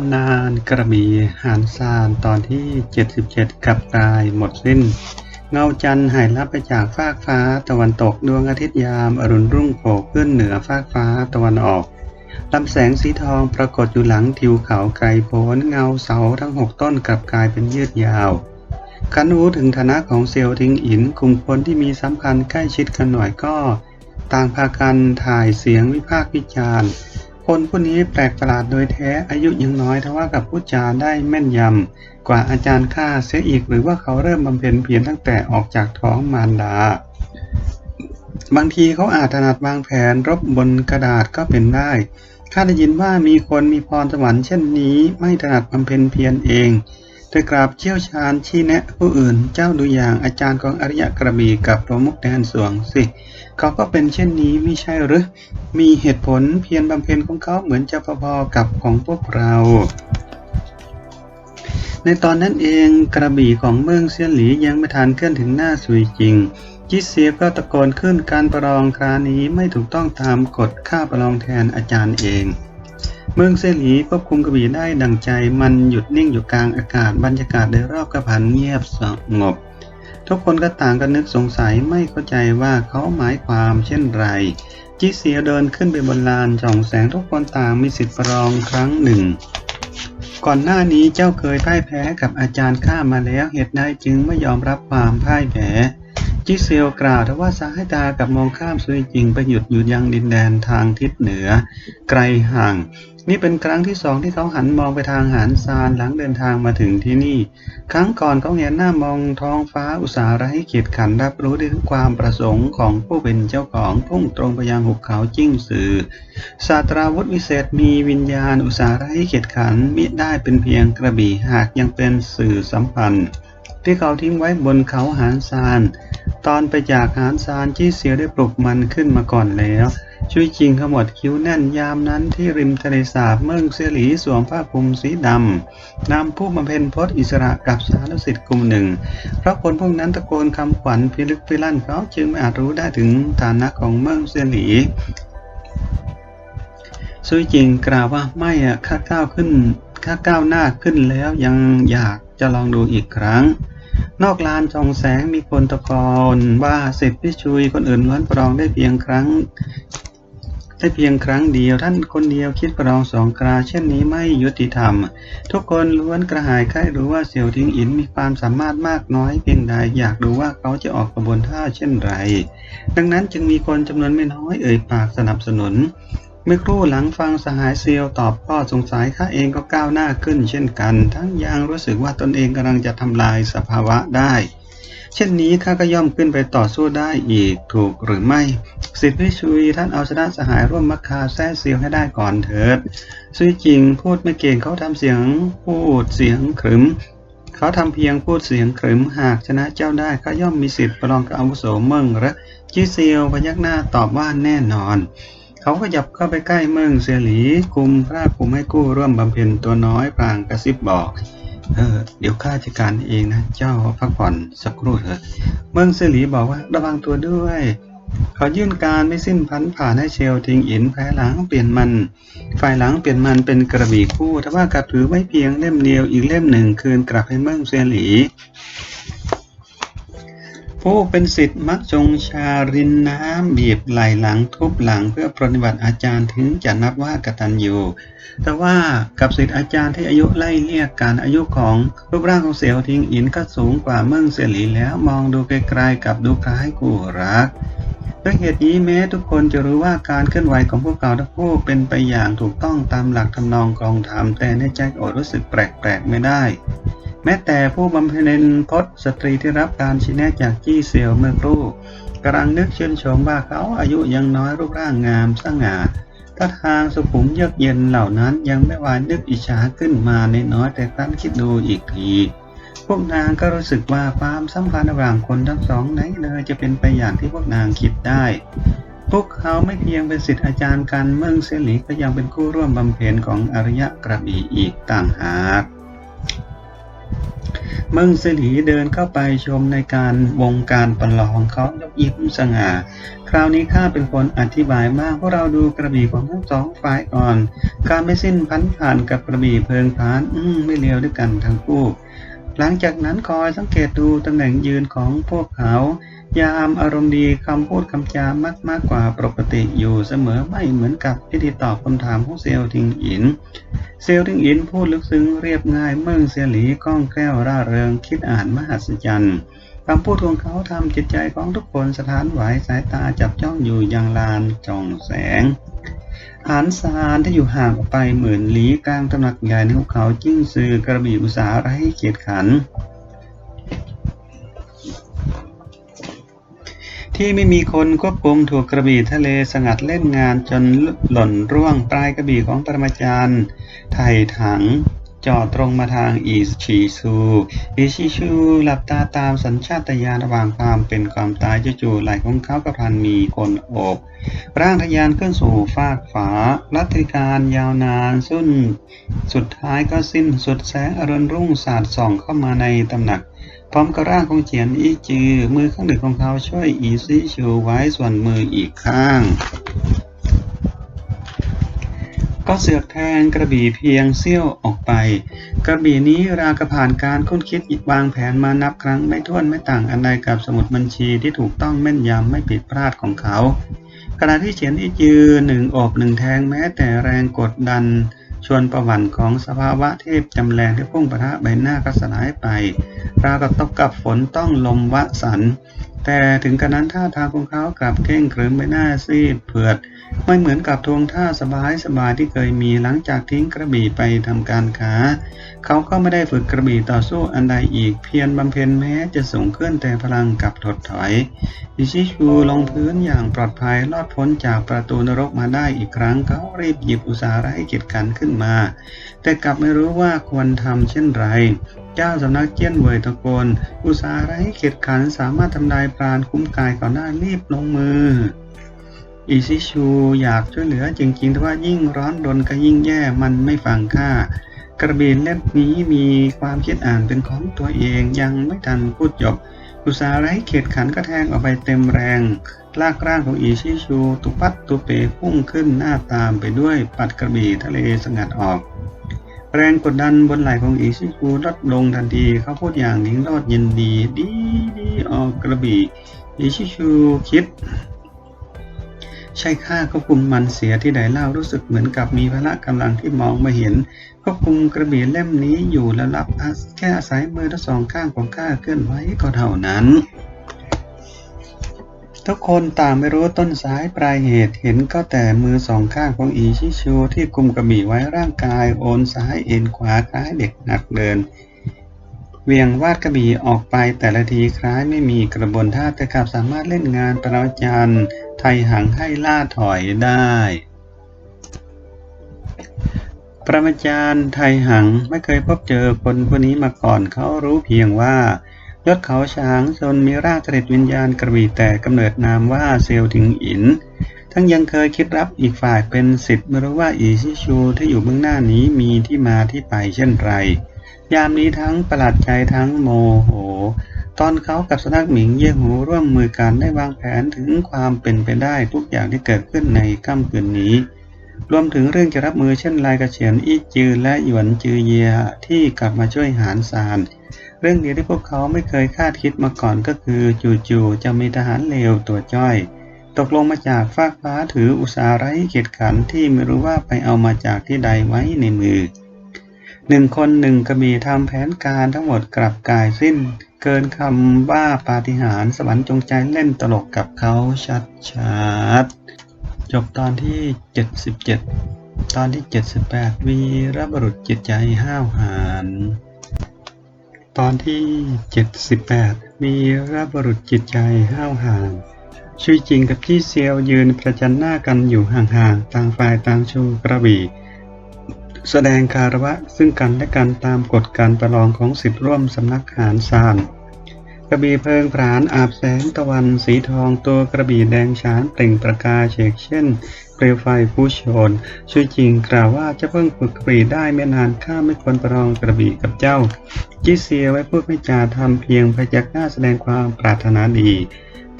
ำนานกระบี่หานซานตอนที่ 77กลับกลายหมดสิ้น เงาจันทร์หายลับไปจากฟากฟ้าตะวันตกดวงอาทิตย์ยามอรุณรุ่งโผล่ขึ้นเหนือฟากฟ้าตะวันออกลำแสงสีทองปรากฏอยู่หลังทิวเขาไกลโพ้นเงาเสาทั้งหกต้นกลับกลายเป็นยืดยาว คันรู้ถึงฐานะของเซลล์ทิงอินกลุ่มคนที่มีสัมพันธ์ใกล้ชิดกันหน่อยก็ ต่างพากันถ่ายเสียงวิพากษ์วิจารณ์ คนผู้นี้แปลกประหลาดโดยแท้อายุยังน้อยทว่ากับพูดจาได้แม่นยำ กว่าอาจารย์ข้าเสียอีกหรือว่าเขาเริ่มบำเพ็ญเพียรตั้งแต่ออกจากท้องมารดา บางทีเขาอาจถนัดวางแผนรบบนกระดาษก็เป็นได้ข้าได้ยินว่ามีคนมีพรสวรรค์เช่นนี้ ไม่ถนัดบำเพ็ญเพียรเอง แต่กราบเชี่ยวชาญชี้แนะผู้อื่น เจ้าดูอย่างอาจารย์ของอริยกระบีกับประมุกแดนสวงสิ เขาก็เป็นเช่นนี้ไม่ใช่หรือ มีเหตุผลเพียรบำเพ็ญของเขาเหมือนจะพอๆกับของพวกเราในตอนนั้นเองกระบี่ของเมืองเซียนหลียังไม่ทันเคลื่อนถึงหน้าสุยจริง จิเสียก็ตะโกนขึ้นการประลองครานี้ไม่ถูกต้องตามกฎค่าประลองแทนอาจารย์เอง เมืองเซียนหลีควบคุมกระบี่ได้ดังใจ มันหยุดนิ่งอยู่กลางอากาศบรรยากาศโดยรอบกระพันเงียบสงบ ทุกคนก็ต่างกันนึกสงสัยไม่เข้าใจว่าเขาหมายความเช่นไร จิเสียเดินขึ้นไปบนลานส่องแสงทุกคนต่างมีสิทธิ์ประลองครั้งหนึ่ง ก่อนหน้านี้เจ้าเคยพ่ายแพ้กับอาจารย์ข้ามาแล้วเหตุใดจึงไม่ยอมรับความพ่ายแพ้จิเซลกล่าวทว่าสายตากับมองข้ามซุยจริงไปหยุดอยู่ยังดินแดนทางทิศเหนือ ไกลห่าง นี่เป็นครั้งที่สองที่เขาหันมองไปทางหานซานหลังเดินทางมาถึงที่นี่ ครั้งก่อนเขาเห็นหน้ามองท้องฟ้าอุตสาห์ไร้เกียรติขันรับรู้ได้ถึงความประสงค์ของผู้เป็นเจ้าของพุ่งตรงไปยังหุบเขาจิ้งสือศาสตราวุธวิเศษมีวิญญาณอุตสาห์ไร้เกียรติขันมิได้เป็นเพียงกระบี่หากยังเป็นสื่อสัมพันธ์ ที่เขาทิ้งไว้บนเขาหานซาน ตอนไปจากหานซานจี้เสียได้ปลุกมันขึ้นมาก่อนแล้ว ช่วยจริงขมวดคิ้วแน่นยามนั้นที่ริมทะเลสาบเมืองเสลีสวมผ้าคลุมสีดำนำผู้บำเพ็ญพจน์อิสระกับสารสิทธิ์กลุ่มหนึ่ง เพราะคนพวกนั้นตะโกนคำขวัญพิลึกพิลั่นเขาจึงไม่อาจรู้ได้ถึงฐานะของเมืองเสลีซุยจริงกล่าวว่าไม่อะข้าก้าวขึ้นข้าก้าวหน้าขึ้นแล้วยังอยากจะลองดูอีกครั้งนอกลานส่องแสงมีคนตะโกนว่าสิทธิพิชุยคนอื่นล้วนปรองได้เพียงครั้ง ได้เพียงครั้งเดียวท่านคนเดียวคิดประลองสองคราเช่นนี้ไม่ยุติธรรม ทุกคนล้วนกระหายใคร่รู้ว่าเสี่ยวทิงอินมีความสามารถมากน้อยเพียงใดอยากดูว่าเขาจะออกกระบวนท่าเช่นไร ดังนั้นจึงมีคนจำนวนไม่น้อยเอ่ยปากสนับสนุนเมื่อครู่หลังฟังสหายเซียวตอบข้อสงสัยข้าเองก็ก้าวหน้าขึ้นเช่นกัน ทั้งยังรู้สึกว่าตนเองกำลังจะทำลายสภาวะได้ เช่นนี้ข้าก็ย่อมขึ้นไปต่อสู้ได้อีกถูกหรือไม่ สิทธิชุยท่านเอาชนะสหายร่วมมัคคาแซ่เซียวให้ได้ก่อนเถิดซุยจริงพูดไม่เก่งเขาทำเสียงพูดเสียงขรึม เขาทำเพียงพูดเสียงขรึมหากชนะเจ้าได้ก็ย่อมมีสิทธิ์ประลองกับอาวุโสเมิงและจิเซียวพยักหน้าตอบว่าแน่นอนเขาก็ยับเข้าไปใกล้เมืองเสียหลีคุมพระคุมให้กู้ร่วมบำเพ็ญตัวน้อยพลางกระซิบบอก เออเดี๋ยวข้าจัดการเองนะ เจ้าพักผ่อนสักครู่เถอะ เมืองเสียหลีบอกว่าระวังตัวด้วย เขายื่นการไม่สิ้นพันผ่านให้เชลทิงอินแพ้หลังเปลี่ยนมัน ฝ่ายหลังเปลี่ยนมันเป็นกระบี่คู่แต่ว่ากลับถือไว้เพียงเล่มเดียวอีกเล่มหนึ่งคืนกลับให้เมืองเสียหลี ผู้เป็นสิทธิ์มักจงชารินน้ำบีบไหลหลังทุบหลังเพื่อปฏิบัติอาจารย์ถึงจะนับว่ากตัญญูแต่ว่ากับสิทธิ์อาจารย์ที่อายุไล่เลี่ยกกันอายุของรูปร่างของเสี่ยวทิงอินก็สูงกว่าเมืองเสี่ยหลีแล้วมองดูไกลๆกับดูคล้ายคู่รักด้วยเหตุนี้แม้ทุกคนจะรู้ว่าการเคลื่อนไหวของพวกเขาทั้งคู่เป็นไปอย่างถูกต้องตามหลักทำนองกองธรรมแต่ในใจอดรู้สึกแปลกๆไม่ได้ แม้แต่ผู้บำเพ็ญพจน์สตรีที่รับการชี้แนะจากจี้เซียวเมื่อครู่กำลังนึกชื่นชมว่าเขาอายุยังน้อยรูปร่างงามสง่าท่าทางสุขุมเยือกเย็นเหล่านั้นยังไม่วายนึกอิจฉาขึ้นมาในน้อยแต่ครั้นคิดดูอีกทีพวกนางก็รู้สึกว่าความสัมพันธ์ระหว่างคนทั้งสองไหนเลยจะเป็นไปอย่างที่พวกนางคิดได้ พวกเขาไม่เพียงเป็นศิษย์อาจารย์กันเมืองเซยหลีก็ยังเป็นคู่ร่วมบำเพ็ญของอริยะกระบี่อีกต่างหาก เมืองสิลีเดินเข้าไปชมในการวงการประลองเขายกยิ้มสง่า คราวนี้ข้าเป็นคนอธิบายมากพวกเราดูกระบี่ของทั้งสองฝ่ายก่อน การไม่สิ้นพันผ่านกับกระบี่เพลิงพาน อืมไม่เลวด้วยกันทั้งคู่ หลังจากนั้นคอยสังเกตดูตำแหน่งยืนของพวกเขา ยามอารมณ์ดีคำพูดคำจามากมากกว่าปกติอยู่เสมอไม่เหมือนกับพิธีตอบคำถามของเซลทิงอิน เซลทิงอินพูดลึกซึ้งเรียบง่ายเมืองเสียหลีก้องแก้วร่าเริงคิดอ่านมหัศจรรย์คำพูดของเขาทำจิตใจของทุกคนสถานไหวสายตาจับจ้องอยู่อย่างลานจ่องแสงหานซานที่อยู่ห่างออกไปหมื่นลี้กลางตำหนักใหญ่ในภูเขาจิ้งซือกระบี่อุสาไร้เกียรติขัน ที่ไม่มีคนควบคุมถูกกระบี่ทะเลสงัดเล่นงานจนหล่นร่วงปลายกระบี่ของปรมาจารย์ไถ่ถังจอดตรงมาทางอีชิซูอีชิชูหลับตาตามสัญชาตญาณระหว่างความเป็นความตายจู่ๆไหลของเขากับพันมีคนโอบ ร่างทะยานขึ้นสู่ฟากฝารัติการยาวนานสุนสุดท้ายก็สิ้นสุดแสงอรุณรุ่งสาดส่องเข้ามาในตำหนัก ร้อมกับร่างของเจียนอีจือ มือข้างหนึ่งของเขาช่วยอีซิชูไว้ส่วนมืออีกข้าง ก็เสือกแทงกระบี่เพียงเสี้ยวออกไป กระบี่นี้รากระผ่านการค้นคิดวางแผนมานับครั้งไม่ถ้วนไม่ต่างอันใดกับสมุดบัญชีที่ถูกต้องแม่นยำไม่ผิดพลาดของเขาขณะที่เฉียนอีจือหนึ่งอบหนึ่งแทงแม้แต่แรงกดดัน ชวนประวันของสภาวะเทพจำแรงที่พุ่งปะทะใบหน้าก็สลายไป ราวกับตกกับฝนต้องลมวะสัน แต่ถึงกระนั้นท่าทางของเขากลับเข่งครึมใบหน้าซีดเผือด ไม่เหมือนกับทวงท่าสบายสบายที่เคยมีหลังจากทิ้งกระบี่ไปทำการค้า เขาก็ไม่ได้ฝึกกระบี่ต่อสู้อันใดอีกเพียรบำเพ็ญแม้จะสูงขึ้นแต่พลังกลับถดถอยอิชิชูลงพื้นอย่างปลอดภัยรอดพ้นจากประตูนรกมาได้อีกครั้ง เขารีบหยิบอุสาหะให้เกียรติกันขึ้นมา แต่กลับไม่รู้ว่าควรทำเช่นไรเจ้าสำนักเจี้ยนเวยตะโกนอุตสาหะให้เกียรติขันสามารถทำลายปราณคุ้มกายก่อนหน้ารีบลงมือ อิซิชูอยากช่วยเหลือจริงๆ แต่ว่ายิ่งร้อนรนก็ยิ่งแย่มันไม่ฟังข้ากระบีเล่มนี้มีความคิดอ่านเป็นของตัวเองยังไม่ทันพูดจบ อุตสาหะให้เกียรติขันก็แทงออกไปเต็มแรง ลากร่างของอิชิชู ตุปัดตุเปพุ่งขึ้นหน้าตามไปด้วยปัดกระบี่ทะเลสงัดออก แรงกดดันบนไหล่ของอิชิชูลดลงทันทีเขาพูดอย่างนิ่งรอดยินดี ดีดีออกกระบี่อิชิชูคิด ใช่ข้าควบคุมมันเสียที่ใดเล่ารู้สึกเหมือนกับมีพละกำลังที่มองไม่เห็นควบคุมกระบี่เล่มนี้อยู่และรับแค่อาศัยมือทั้งสองข้างของข้าเคลื่อนไหวก็เท่านั้น ทุกคนต่างไม่รู้ต้นสายปลายเหตุเห็นก็แต่มือสองข้างของอีชิชูที่กุมกระบี่ไว้ร่างกายโอนซ้ายเอ็นขวาคล้ายเด็กหนักเดิน เวียงวาดกระบี่ออกไปแต่ละทีคล้ายไม่มีกระบวนท่าแต่กลับสามารถเล่นงานปราจารย์ไทยหังให้ล่าถอยได้ ปรมาจารย์ไทยหังไม่เคยพบเจอคนคนนี้มาก่อนเขารู้เพียงว่ายศเขาช้างจนมีรางเสด็จวิญญาณกระบี่แต่กำเนิดนามว่าเซลทิงอิน ทั้งยังเคยคิดรับอีกฝ่ายเป็นสิทธิ์ไม่รู้ว่าอีชิชูที่อยู่เบื้องหน้านี้มีที่มาที่ไปเช่นไร ยามนี้ทั้งประหลาดใจทั้งโมโห ตอนเขากับสนักหมิงเย่หูร่วมมือกันได้วางแผนถึงความเป็นไปได้ทุกอย่างที่เกิดขึ้นในค่ำคืนนี้ รวมถึงเรื่องจะรับมือเช่นลายกระเฉียนอี้จือและหยวนจือเยียที่กลับมาช่วยหารซานเรื่องเดียวที่พวกเขาไม่เคยคาดคิดมาก่อนก็คือจู่ๆจะมีทหารเลวตัวจ้อย ตกลงมาจากฟากฟ้าถืออุสาไร้เกียรติขันที่ไม่รู้ว่าไปเอามาจากที่ใดไว้ในมือ หนึ่งคนหนึ่งกระบี่ทำแผนการทั้งหมดกลับกายสิ้น เกินคำว่าปาฏิหาริย์สวรรค์จงใจเล่นตลกกับเขาชัดๆจบตอนที่ 77 ตอนที่ 78 วีรบุรุษจิตใจห้าวหาญตอนที่ 78วีรบุรุษจิตใจห้าวหาญชุยจริงกับพี่เซียวยืนประจันหน้ากันอยู่ห่างๆ ต่างฝ่ายต่างชูกระบี่ แสดงคารวะซึ่งกันและกันตามกฎการประลองของสิทธิร่วมสำนักหารซานกระบี่เพลิงผรานอาบแสงตะวันสีทองตัวกระบี่แดงฉานเปล่งประกาเฉกเช่น เปลวไฟผู้ชนช่วยจริงกล่าวว่าจะเพิ่งฝึกกระบี่ได้ไม่นานข้าไม่ควรประลองกระบี่กับเจ้าจิเสียไว้พูดไม่จาทำเพียงพยักหน้าแสดงความปรารถนาดี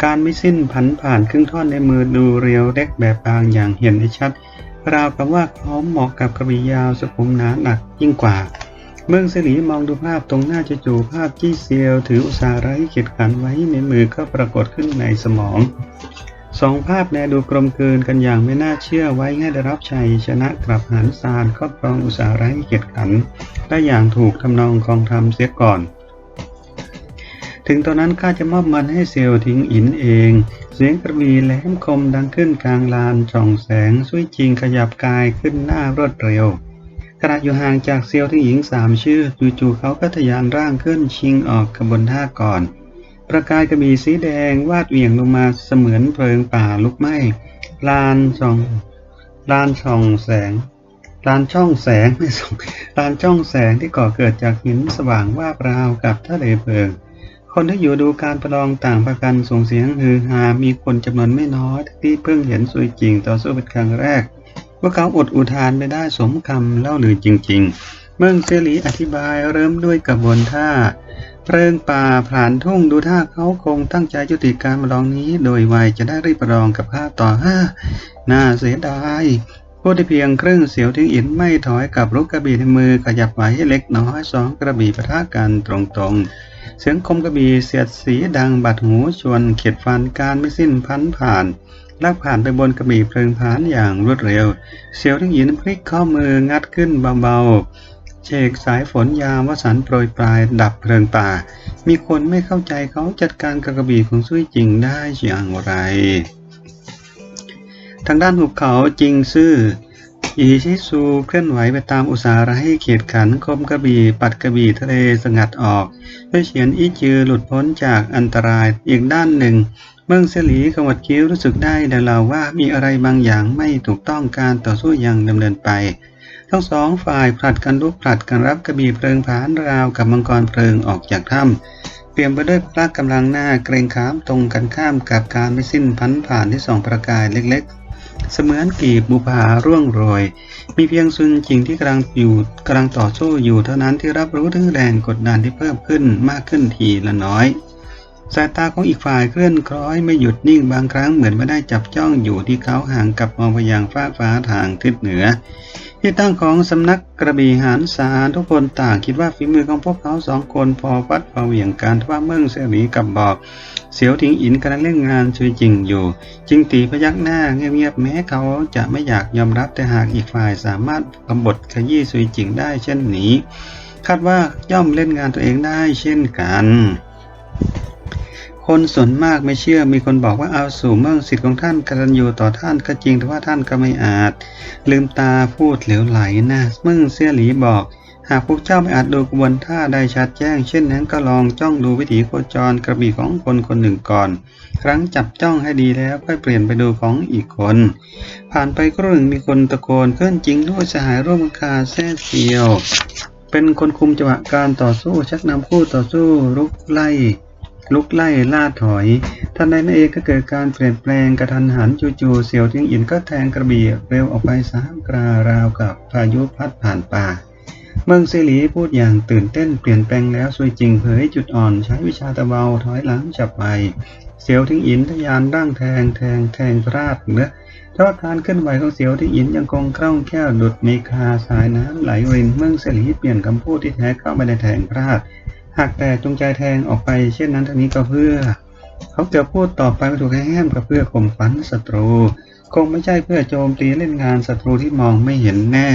การไม่สิ้นผันผ่านครึ่งท่อนในมือดูเรียวเล็กแบบบางอย่างเห็นได้ชัด ราวกับว่าเขาเหมาะกับกระบี่ยาวสุขุมหนาหนักยิ่งกว่า เมืองสลีมองดูภาพตรงหน้าจู่ๆภาพจี้เซียว ถืออุตสาห์ไร้เขีดขันไว้ในมือก็ปรากฏขึ้นในสมองสองภาพแนดูกลมกลืนกันอย่างไม่น่าเชื่อไว้ให้ได้รับชัยชนะกลับหันซานครอบครองอุตสาห์ไร้เกียรติขันได้อย่างถูกทำนองคองทำเสียก่อน ถึงตอนนั้นข้าจะมอบมันให้เซียวทิ้งอินเอง เสียงกระบี่แหลมคมดังขึ้นกลางลานจ่องแสงสุยจริงขยับกายขึ้นหน้ารวดเร็วขณะอยู่ห่างจากเซียวทิ้งหญิงสามชื่อจู่ๆเขาก็ทะยานร่างขึ้นชิงออกกระบนท่าก่อน ประกายกระบี่สีแดงวาดเหวี่ยงลงมาเสมือนเพลิงป่าลุกไหม้ลานช่องลานช่องแสงลานช่องแสงไม่ส่องลานช่องแสงที่ก่อเกิดจากหินสว่างว่าบราวกับทะเลเพลิง คนที่อยู่ดูการประลองต่างประกันส่งเสียงฮือฮา มีคนจำนวนไม่น้อยที่เพิ่งเห็นสวยจริงต่อสู้เป็นครั้งแรก พวกเขาอดอุทานไม่ได้สมคำเล่าลือจริง ๆ เมืองเซรีอธิบายเริ่มด้วยกระบวนท่าเพลิงป่าผ่านทุ่งดูท่าเขาคงตั้งใจยุติการประลองนี้ โดยไวจะได้รีบประลองกับข้าต่อห้าน่าเสียดายพูดได้เพียงครึ่งเสียวทิ้งอินไม่ถอยกับลูกกระบี่ในมือขยับไหวให้เล็กน้อยสองกระบี่ประทะกันตรงๆ เสียงคมกระบี่เสียดสีดังบัดหูชวนเข็ดฟันการไม่สิ้นพันผ่านลากผ่านไปบนกระบี่เพลิงผานอย่างรวดเร็ว เสียวทิ้งอินพลิกข้อมืองัดขึ้นเบาๆเชกสายฝนยามวสันโปรยปลายดับเพลิงป่า มีคนไม่เข้าใจเขาจัดการกระบี่ของซุยจริงได้อย่างไร ทางด้านหุบเขาจริงซื่อ อีชิซูเคลื่อนไหวไปตามอุสาหะให้เขียดขันคมกระบี่ปัดกระบี่ทะเลสงัดออกเพื่อเฉียนอีจือหลุดพ้นจากอันตรายอีกด้านหนึ่ง เมืองเสลีขวัดคิ้วรู้สึกได้ดังเราว่ามีอะไรบางอย่างไม่ถูกต้องการต่อสู้ยังดำเนินไป ทั้งสองฝ่ายผลัดกันลุกผลัดกันรับกระบี่เพลิงผานราวกับมังกรเพลิงออกจากถ้ำเปลี่ยนไปด้วยพละกำลังหน้าเกรงขามตรงกันข้ามกับการไม่สิ้นพันผ่านที่สองประกายเล็กๆ เสมือนกีบบุพาร่วงโรย มีเพียงซุนจริงที่กำลังอยู่กำลังต่อสู้อยู่เท่านั้นที่รับรู้ถึงแรงกดดันที่เพิ่มขึ้นมากขึ้นทีละน้อย สายตาของอีกฝ่ายเคลื่อนคล้อยไม่หยุดนิ่งบางครั้งเหมือนไม่ได้จับจ้องอยู่ที่เขาห่างกับมองไปยังฟ้าฟ้าทางทิศเหนือ ที่ตั้งของสำนักกระบี่หานสารทุกคนต่างคิดว่าฝีมือของพวกเขาสองคนพอฟัดพอเหวี่ยงการทว่าเมืองเสรีกับบอก เสียวถิงอินกำลังเล่นงานช่วยจริงอยู่จึงตีพยักหน้าเงียบๆแม้เขาจะไม่อยากยอมรับแต่หากอีกฝ่ายสามารถกำบดขยี้สุยจริงได้เช่นนี้ คาดว่าย่อมเล่นงานตัวเองได้เช่นกัน คนส่วนมากไม่เชื่อ มีคนบอกว่าเอาสู่เมืองสิทธิ์ของท่านกตัญญูต่อท่านก็จริงแต่ว่าท่านก็ไม่อาจ ลืมตาพูดเหลวไหลนะเมืองเสี่ยหลีบอก หากพวกเจ้าไม่อาจดูกระบวนท่าได้ชัดแจ้ง เช่นนั้นก็ลองจ้องดูวิถีโคจรกระบี่ของคนคนหนึ่งก่อน ครั้งจับจ้องให้ดีแล้วค่อยเปลี่ยนไปดูของอีกคน ผ่านไปครู่หนึ่งมีคนตะโกนเคลื่อนจริงด้วยสหายร่วมคาแซ่เซียว เป็นคนคุมจังหวะการต่อสู้ชักนำคู่ต่อสู้ลุกไล่ ลุกไล่ล่าถอย ทันใดนั่นเองก็เกิดการเปลี่ยนแปลงกระทันหันจู่ๆเสี่ยวทิ้งอินก็แทงกระบี่เร็วออกไปสามกราราวกับพายุพัดผ่านป่า เมืองเซหลีพูดอย่างตื่นเต้นเปลี่ยนแปลงแล้วสวยจริงเผยจุดอ่อนใช้วิชาตะเบาถอยหลังจับไป เสียวทิ้งอินทะยานร่างแทงแทงแทงพลาดเนื้อแต่ว่าการเคลื่อนไหวของเสียวทิ้งอินยังคงคล่องแคล่วดุดเมคาสายน้ำไหลรินเมืองเซหลีเปลี่ยนคำพูดที่แท้เข้าไม่ได้แทงพลาด หากแต่จงใจแทงออกไปเช่นนั้นทั้งนี้ก็เพื่อ เขาจะพูดต่อไปไม่ถูกแห้มกับเพื่อข่มขวัญศัตรู คงไม่ใช่เพื่อโจมตีเล่นงานศัตรูที่มองไม่เห็นแน่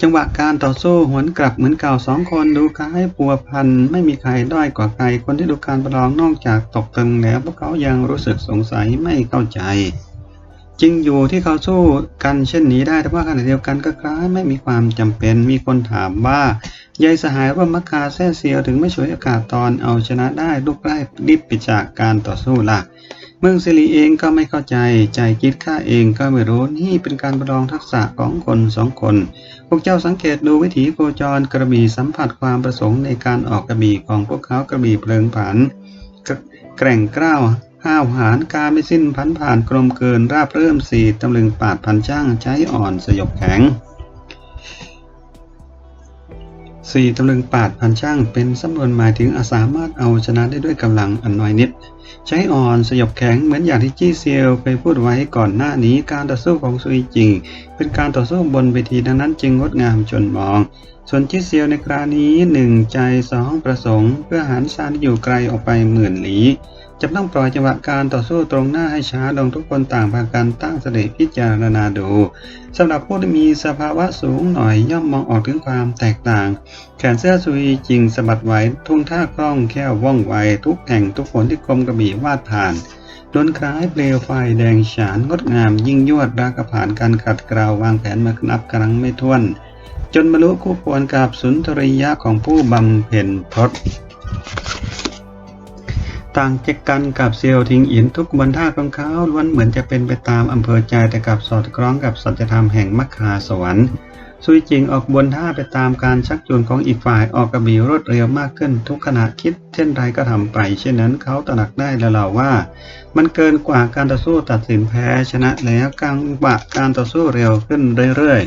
จังหวะการต่อสู้หวนกลับเหมือนเก่าสองคนดูคล้ายปัวพันไม่มีใครด้อยกว่าใครคนที่ดูการประลองนอกจากตกตึงแล้วพวกเขายังรู้สึกสงสัยไม่เข้าใจ จริงอยู่ที่เขาสู้กันเช่นนี้ได้แต่ว่าขณะเดียวกันก็คล้ายไม่มีความจำเป็นมีคนถามว่ายายสหายร่วมมักคาแซ่เซียวถึงไม่ฉวยโอกาสตอนเอาชนะได้ลูกไล่ดิบปิจากการต่อสู้ล่ะ เมืองซิลีเองก็ไม่เข้าใจใจคิดข้าเองก็ไม่รู้นี่เป็นการประลองทักษะของคนสองคน พวกเจ้าสังเกตดูวิถีโคจรกระบี่สัมผัสความประสงค์ในการออกกระบี่ของพวกเขากระบี่เพลิงผันแกร่งกล้าว ห้าวหาญกาไม่สิ้นพันผ่านกลมเกินราบเริ่มสี่ตำลึงปาดพันช่างใช้อ่อนสยบแข็งสี่ตำลึงปาดพันช่างเป็นสำนวนหมายถึงอาสามารถเอาชนะได้ด้วยกำลังอันน้อยนิด ใช้อ่อนสยบแข็งเหมือนอย่างที่จี้เซียวเคยพูดไว้ก่อนหน้านี้การต่อสู้ของซุยจิง เป็นการต่อสู้บนเวทีดังนั้นจึงงดงามจนมอง ส่วนจี้เซียวในคราวนี้หนึ่งใจสองประสงค์ เพื่อหันซานที่อยู่ไกลออกไปหมื่นหลี จะต้องปล่อยจังหวะการต่อสู้ตรงหน้าให้ช้าลงทุกคนต่างพากันตั้งสติพิจารณาดูสำหรับผู้ที่มีสภาวะสูงหน่อยย่อมมองออกถึงความแตกต่าง แขนเสื้อซุยจริงสะบัดไหวทุ่งท่าคล่องแค่ว่องไวทุกแห่งทุกคนที่คมกระบี่วาดผ่านดนคล้ายเปลวไฟแดงฉานงดงามยิ่งยวดรากผ่านการขัดกลาววางแผนมานับครั้งไม่ถ้วน จนบรรลุคู่ควรกับสุนทรียะของผู้บำเพ็ญพรต ต่างจากกันกับเซียวทิงอินทุกบรรทัดของเขาล้วนเหมือนจะเป็นไปตามอำเภอใจแต่กับสอดคล้องกับสัจธรรมแห่งมัคคาสวรรค์ซุยจิงออกบนท่าไปตามการชักจูงของอีกฝ่ายออกกระบี่รวดเร็วมากขึ้นทุกขณะคิด เช่นไรก็ทำไป เช่นนั้นเขาตระหนักได้แล้วเราว่า มันเกินกว่าการต่อสู้ตัดสินแพ้ชนะแล้วกังบะการต่อสู้เร็วขึ้นเรื่อย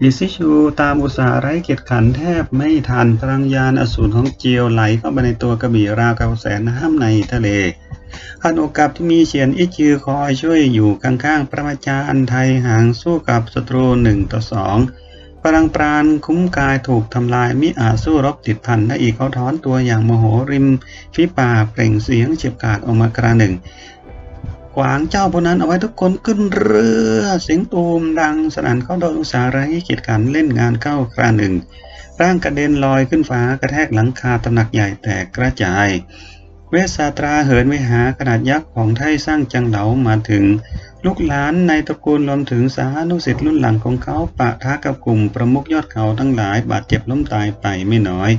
ๆลิซิชูตามอุตสาหไร้เกียรติขันแทบไม่ทันพลังยานอสูรของเจียวไหลเข้าไปในตัวกระบี่ราวกับแสนน้ำในทะเลอันโอกาสที่มีเฉียนอิจือคอยช่วยอยู่ข้างๆประมาจารย์ไทยห่างสู้กับศัตรูหนึ่งต่อสองพลังปราณคุ้มกายถูกทำลายมิอาจสู้รบติดพันและอีกเขาถอนตัวอย่างโมโหริมฝีปากเปล่งเสียงเฉียบขาดออกมากระหนึ่ง ขวางเจ้าพวกนั้นเอาไว้ทุกคนขึ้นเรือเสียงตูมดังสนั่นเขาโดนอุสาไร้เกียรติขันเล่นงานเข้าคราหนึ่ง ร่างกระเด็นลอยขึ้นฟ้ากระแทกหลังคาตำหนักใหญ่แตกกระจาย เวสาตราเหินไปหาขนาดยักษ์ของไทยสร้างจังเหลามาถึง ลูกหลานในตระกูลรวมถึงสานุสิทธิ์รุ่นหลังของเขาปะทะกับกลุ่มประมุขยอดเขาทั้งหลายบาดเจ็บล้มตายไปไม่น้อย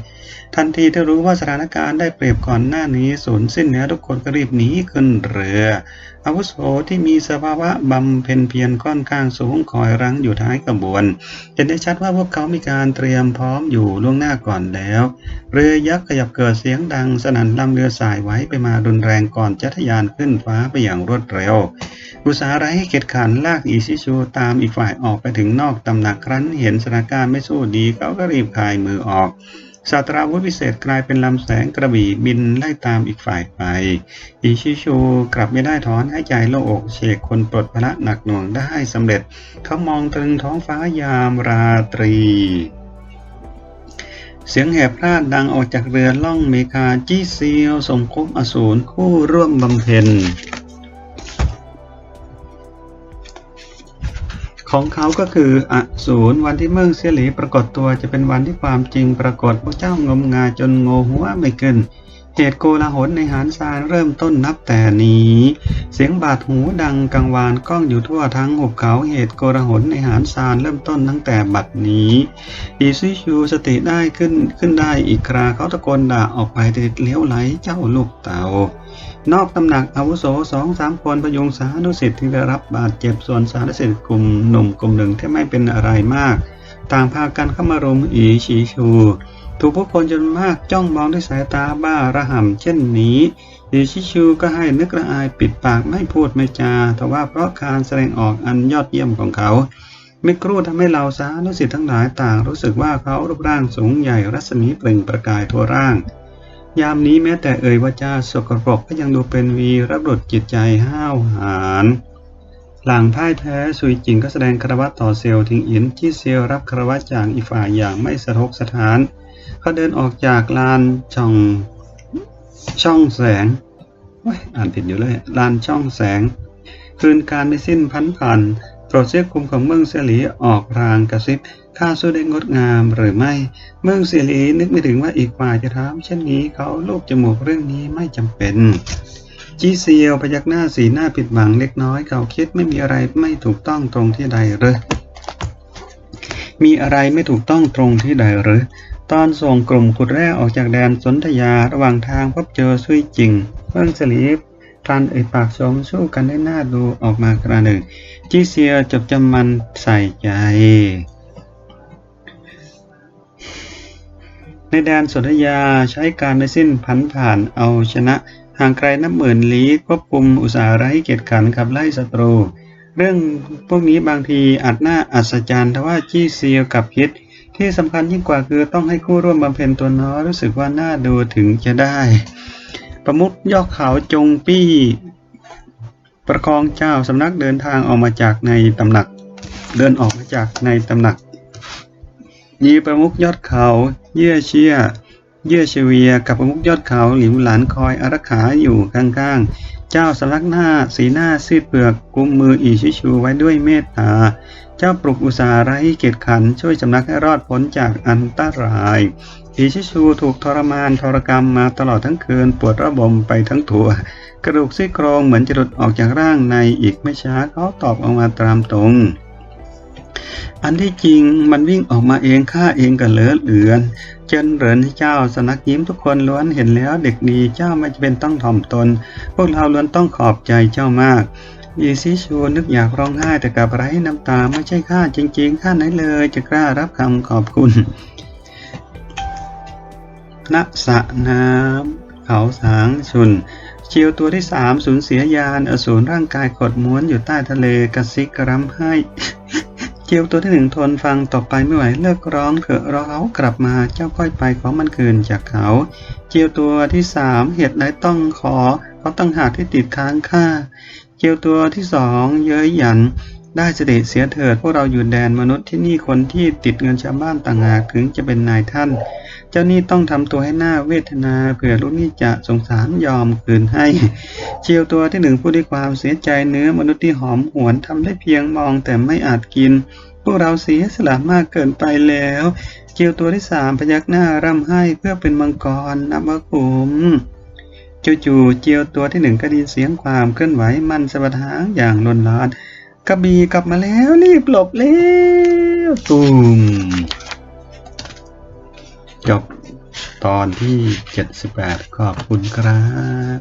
ทันทีที่รู้ว่าสถานการณ์ได้เปรียบก่อนหน้านี้สูญสิ้นแล้วทุกคนก็รีบหนีขึ้นเรือ อาวุโสที่มีสภาวะบำเพ็ญเพียรค่อนข้างสูงคอยรั้งอยู่ท้ายกระบวนเห็นได้ชัดว่าพวกเขามีการเตรียมพร้อมอยู่ล่วงหน้าก่อนแล้ว เรือยักษ์ขยับเกิดเสียงดังสนั่นลำเรือสายไว้ไปมารุนแรงก่อนจะทะยานขึ้นฟ้าไปอย่างรวดเร็ว อุสาห์ไร้เกตขันลากอิชิชูตามอีกฝ่ายออกไปถึงนอกตำหนักครั้นเห็นสถานการณ์ไม่สู้ดีเขาก็รีบคลายมือออก สตราวุธพิเศษกลายเป็นลำแสงกระบี่บินไล่ตามอีกฝ่ายไป อิชิชูกลับไม่ได้ถอนหายใจโล่งอก เชกคนปลดพระหนักหน่วงได้สำเร็จ เขามองตรึงท้องฟ้ายามราตรีเสียงแหบพลาดดังออกจากเรือล่องเมคา จี้เซียวสมคบอสูรคู่ร่วมบำเพ็ญ ของเขาก็คืออสูรวันที่เมืองเสียหลีปรากฏตัวจะเป็นวันที่ความจริงปรากฏพระเจ้างมงายจนโงหัวไม่ขึ้น เหตุโกลาหลในหานซารเริ่มต้นนับแต่นี้ เสียงบาดหูดังกังวานก้องอยู่ทั่วทั้งหุบเขาเหตุโกลาหลในหานซารเริ่มต้นตั้งแต่บัดนี้ อีซิชูสติได้ขึ้นขึ้นได้อีกคราเขาตะโกนด่าออกไปติดเลี้ยวไหลเจ้าลูกเต่านอกตำหนักอาวุโสสองสามคนพยุงสานุสิทธิ์ที่ได้รับบาดเจ็บส่วนสานุสิทธิ์กลุ่มหนุ่มกลุ่มหนึ่งที่ไม่เป็นอะไรมาก ต่างพากันเข้ามารุมอีชีชู ถูกผู้คนจำนวนมากจ้องมองด้วยสายตาบ้าระห่ำเช่นนี้อีชิชูก็ให้นึกละอายปิดปากไม่พูดไม่จาแต่ว่าเพราะการแสดงออกอันยอดเยี่ยมของเขาไม่ครู่ทำให้เราสานุสิทธิ์ทั้งหลายต่างรู้สึกว่าเขารูปร่างสูงใหญ่รัศมีเปล่งประกายทั่วร่าง ยามนี้แม้แต่เอ่ยวาจาสกปรกก็ยังดูเป็นวีรบุรุษจิตใจห้าวหาญหลังพ่ายแพ้ซุยจิงก็แสดงคารวะต่อเซลทิงอินที่เซลรับคารวะจากอีฝ่ายอย่างไม่สะทกสถาน เขาเดินออกจากลานช่องช่องแสงโอ้ยอ่านผิดอยู่เลยลานช่องแสง คืนการไม่สิ้นพันผ่านโปรดเสียคุมของเมืองเสลีออกรางกระซิบข้าสู้ได้งดงามหรือไม่ เมืองเสลีนึกไม่ถึงว่าอีกฝ่ายจะถามเช่นนี้เขาลูบจมูกเรื่องนี้ไม่จำเป็นจีเซียวพยักหน้าสีหน้าผิดหวังเล็กน้อยเขาคิดไม่มีอะไรไม่ถูกต้องตรงที่ใดหรือมีอะไรไม่ถูกต้องตรงที่ใดหรือ ตอนส่งกลุ่มขุดแร่ออกจากแดนสนธยาระหว่างทางพบเจอซุยจิงเมืองสลีพลันเอ่ยปากชมสู้กันได้หน่าดูออกมากระหนึ่งจีเซียจบจำมันใส่ใจ ในแดนสนธยาใช้การไม่สิ้นพันผ่านเอาชนะ ห่างไกลนับหมื่นลี้ควบคุมอุตสาหไร้เกียรติขันขับไล่ศัตรู เรื่องพวกนี้บางทีอาจน่าอัศจรรย์แต่ว่าจี้เซียวกับพิษ ที่สำคัญยิ่งกว่าคือต้องให้คู่ร่วมบำเพ็ญตัวน้อยรู้สึกว่าน่าดูถึงจะได้ ประมุขยอกเขาจงปี้ ประคองเจ้าสำนักเดินทางออกมาจากในตำหนัก เดินออกมาจากในตำหนักมีประมุขยอดเขา เยี่ยเชี่ย เยี่ยเชเวียกับประมุขยอดเขาหลิวหลานคอยอารักขาอยู่ข้างๆ เจ้าสลักหน้าสีหน้าซีดเปลือกกุมมืออีชิชูไว้ด้วยเมตตา เจ้าปลุกอุสาห์ไร้เกียรติขันช่วยสำนักให้รอดพ้นจากอันตราย อีชิชูถูกทรมานทรกรรมมาตลอดทั้งคืนปวดระบมไปทั้งตัว กระดูกซี่โครงเหมือนจะหลุดออกจากร่างในอีกไม่ช้าเขาตอบออกมาตามตรงอันที่จริงมันวิ่งออกมาเองฆ่าเองกันเหลือเหลือน เจนเหรินเจ้าสนักยิ้มทุกคนล้วนเห็นแล้วเด็กดีเจ้าไม่จำเป็นต้องถ่อมตน พวกเราล้วนต้องขอบใจเจ้ามากยีซิชูนึกอยากร้องไห้แต่กลับไร้น้ำตาไม่ใช่ข้าจริงๆข้าไหนเลยจะกล้ารับคำขอบคุณณสระน้ำเขาสางชุนเชียวตัวที่สามสูญเสียยานอสูรร่างกายขดม้วนอยู่ใต้ทะเลกระซิกกระรำให้ จียวตัวที่หนึ่งทนฟังต่อไปไม่ไหวเลิกร้องเถอะเรากลับมาเจ้าค่อยไปขอมันคืนจากเขาเจียวตัวที่สามเหตุใดต้องขอเพราะตั้งหากที่ติดค้างค่าเจียวตัวที่สองเย้ยหยัน ได้เสด็จเสียเถิดพวกเราอยู่แดนมนุษย์ที่นี่คนที่ติดเงินชาวบ้านต่างหากถึงจะเป็นนายท่าน เจ้านี่ต้องทำตัวให้หน้าเวทนาเผื่อลูกนี่จะสงสารยอมคืนให้ เชียวตัวที่หนึ่งพูดด้วยความเสียใจเนื้อมนุษย์ที่หอมหวนทำได้เพียงมองแต่ไม่อาจกิน พวกเราเสียสละมากเกินไปแล้วเจียวตัวที่สามพยักหน้าร่ำไห้เพื่อเป็นมังกรนับว่าคุ้มจู่ๆเจียวตัวที่หนึ่งก็ด้ยินเสียงความเคลื่อนไหวมันสะบัดหางอย่างลนลาน กระบี่กลับมาแล้วรีบหลบเร็วตูมจบตอนที่ 78 ขอบคุณครับ